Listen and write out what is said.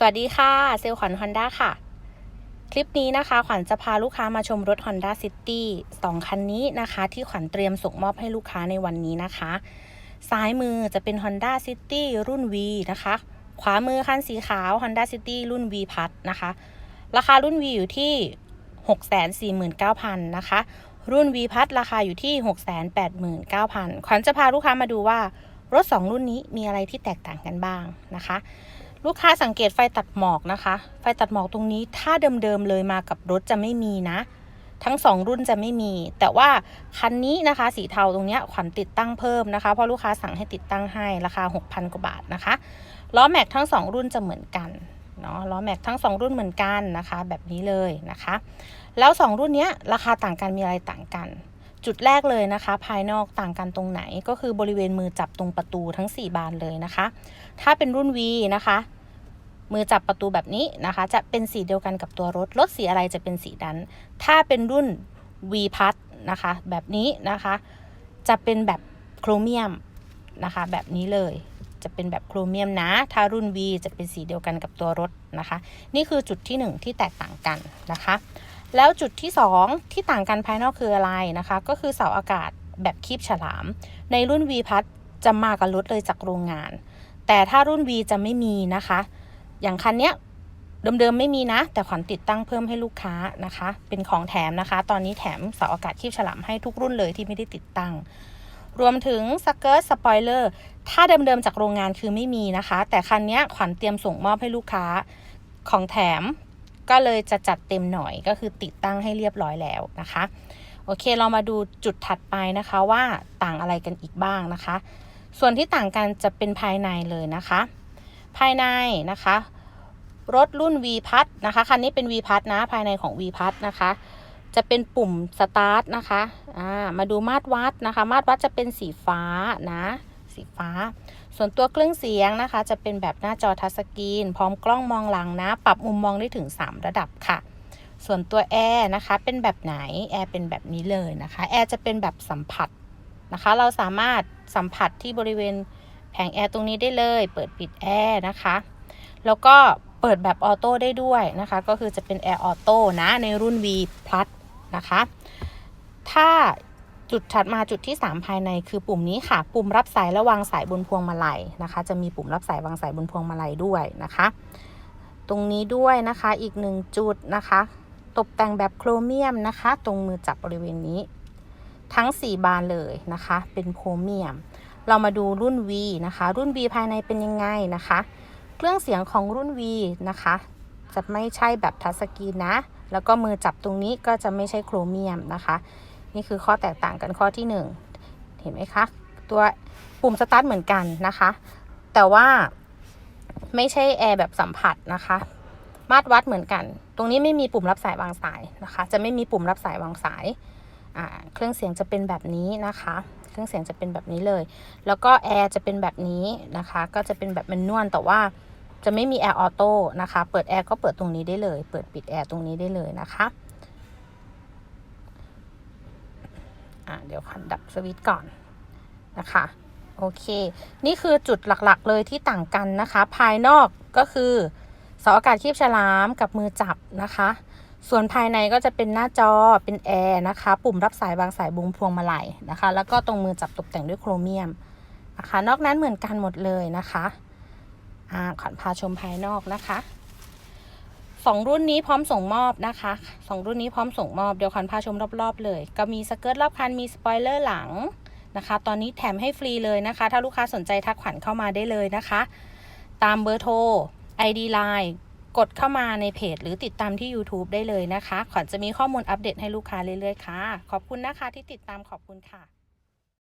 สวัสดีค่ะ เซลขวัญ Honda ค่ะ คลิปนี้นะคะ ขวัญจะพาลูกค้ามาชมรถ Honda City 2 คันนี้นะคะ ที่ขวัญเตรียมส่งมอบให้ลูกค้าในวันนี้นะคะ ซ้ายมือจะเป็น Honda City รุ่น V นะคะ ขวามือคันสีขาว Honda City รุ่น V พัดนะคะ ราคารุ่น V อยู่ที่ 649,000 นะคะ รุ่น V พัดราคาอยู่ที่ 689,000 ขวัญจะพาลูกค้ามาดูว่ารถ 2 รุ่นนี้มีอะไรที่แตกต่างกันบ้างนะคะ ลูกค้าสังเกตไฟตัดหมอกนะคะ ไฟตัดหมอกตรงนี้ถ้าเดิมๆเลยมากับรถจะไม่มีนะ ทั้งสองรุ่นจะไม่มี แต่ว่าคันนี้นะคะ สีเทาตรงนี้ขวัญติดตั้งเพิ่มนะคะ เพราะลูกค้าสั่งให้ติดตั้งให้ราคา 6,000 กว่าบาทนะคะ ล้อแม็กทั้งสองรุ่นจะเหมือนกันเนาะ ล้อแม็กทั้งสองรุ่นเหมือนกันนะคะ แบบนี้เลยนะคะ แล้วสองรุ่นเนี้ยราคาต่างกันมีอะไรต่างกันจุดแรกเลยนะคะ ภายนอกต่างกันตรงไหนก็คือบริเวณมือจับตรงประตูทั้ง 4 บานเลยนะคะ ถ้าเป็นรุ่น V นะคะ มือจับประตูแบบนี้นะคะ จะเป็นสีเดียวกันกับตัวรถ รถสีอะไรจะเป็นสีนั้น ถ้าเป็นรุ่น V พัดนะคะ แบบนี้นะคะ จะเป็นแบบโครเมียมนะคะ แบบนี้เลย จะเป็นแบบโครเมียมนะ ถ้ารุ่น V จะเป็นสีเดียวกันกับตัวรถนะคะ นี่คือจุดที่ 1 ที่แตกต่างกันนะคะ แล้วจุดที่ 2 ที่ต่างกันภายนอกคืออะไรนะคะ ก็คือเสาอากาศแบบคีบฉลาม ในรุ่น V พัดจะมากับรถเลยจากโรงงาน แต่ถ้ารุ่น V จะไม่มีนะคะ อย่างคันเนี้ยเดิมๆไม่มีนะ แต่ขวัญติดตั้งเพิ่มให้ลูกค้านะคะ เป็นของแถมนะคะ ตอนนี้แถมเสาอากาศคีบฉลามให้ทุกรุ่นเลยที่ไม่ได้ติดตั้ง รวมถึงสเกิร์ตสปอยเลอร์ถ้าเดิมๆจากโรงงานคือไม่มีนะคะ แต่คันนี้ขวัญเตรียมส่งมอบให้ลูกค้าของแถมก็เลยจะจัดเต็มหน่อยก็คือติดตั้งให้เรียบร้อยแล้วนะคะ โอเคเรามาดูจุดถัดไปนะคะว่าต่างอะไรกันอีกบ้างนะคะ ส่วนที่ต่างกันจะเป็นภายในเลยนะคะ ภายในนะคะ รถรุ่น V พัดนะคะคันนี้เป็น V พัดนะภายในของ V พัดนะคะ จะเป็นปุ่มสตาร์ทนะคะอ่ามาดูมาตรวัดนะคะ มาตรวัดจะเป็นสีฟ้านะสีฟ้า ส่วนตัวเครื่องเสียงนะคะ จะเป็นแบบหน้าจอทัชสกรีน พร้อมกล้องมองหลังนะ ปรับมุมมองได้ถึง 3 ระดับค่ะ ส่วนตัวแอร์นะคะ เป็นแบบไหน แอร์เป็นแบบนี้เลยนะคะ แอร์จะเป็นแบบสัมผัสนะคะ เราสามารถสัมผัสที่บริเวณ แผงแอร์ตรงนี้ได้เลย เปิดปิดแอร์นะคะ แล้วก็เปิดแบบออโต้ได้ด้วยนะคะ ก็คือจะเป็นแอร์ออโต้นะในรุ่น V Plus นะคะ ถ้าจุดถัดมาจุดที่ 3 ภายในคือปุ่มนี้ค่ะ ปุ่มรับสายและวางสายบนพวงมาลัยนะคะ จะมีปุ่มรับสายวางสายบนพวงมาลัยด้วยนะคะ ตรงนี้ด้วยนะคะอีกหนึ่งจุดนะคะ ตกแต่งแบบโครเมียมนะคะ ตรงมือจับบริเวณนี้ ทั้ง 4 บานเลยนะคะ เป็นโครเมียม เรามาดูรุ่น V นะคะ รุ่น V ภายในเป็นยังไงนะคะ เครื่องเสียงของรุ่น V นะคะ จะไม่ใช่แบบทัชสกรีนนะ แล้วก็มือจับตรงนี้ก็จะไม่ใช่โครเมียมนะคะ นี่คือข้อแตกต่างกันข้อที่ 1 เห็นไหมคะ ตัวปุ่มสตาร์ทเหมือนกันนะคะ แต่ว่าไม่ใช่แอร์แบบสัมผัสนะคะ มาตรวัดเหมือนกัน ตรงนี้ไม่มีปุ่มรับสายวางสายนะคะ จะไม่มีปุ่มรับสายวางสาย เครื่องเสียงจะเป็นแบบนี้นะคะ เครื่องเสียงจะเป็นแบบนี้เลย แล้วก็แอร์จะเป็นแบบนี้นะคะ ก็จะเป็นแบบแมนนวลแต่ว่าจะไม่มีแอร์ออโต้นะคะ เปิดแอร์ก็เปิดตรงนี้ได้เลย เปิดปิดแอร์ตรงนี้ได้เลยนะคะอ่าเดี๋ยวขันดับสวิตช์ก่อนนะคะโอเค นี่คือจุดหลักๆ เลยที่ต่างกันนะคะ ภายนอกก็คือเสาอากาศคีบฉลามกับมือจับนะคะ ส่วนภายในก็จะเป็นหน้าจอเป็นแอร์นะคะ ปุ่มรับสาย วางสายบุงพวงมาลัยนะคะ แล้วก็ตรงมือจับตกแต่งด้วยโครเมียมนะคะ นอกนั้นเหมือนกันหมดเลยนะคะอ่าขวัญพาชมภายนอกนะคะสองรุ่นนี้พร้อมส่งมอบนะคะสองรุ่นนี้พร้อมส่งมอบเดี๋ยวขวัญพาชมรอบๆเลย ก็มีสเกิร์ตรอบคันมีสปอยเลอร์หลังนะคะ ตอนนี้แถมให้ฟรีเลยนะคะ ถ้าลูกค้าสนใจทักขวัญเข้ามาได้เลยนะคะ ตามเบอร์โทร ID Line กดเข้ามาในเพจหรือติดตามที่ YouTube ได้เลยนะคะ ขวัญจะมีข้อมูลอัปเดตให้ลูกค้าเรื่อยๆค่ะ ขอบคุณนะคะที่ติดตามขอบคุณค่ะ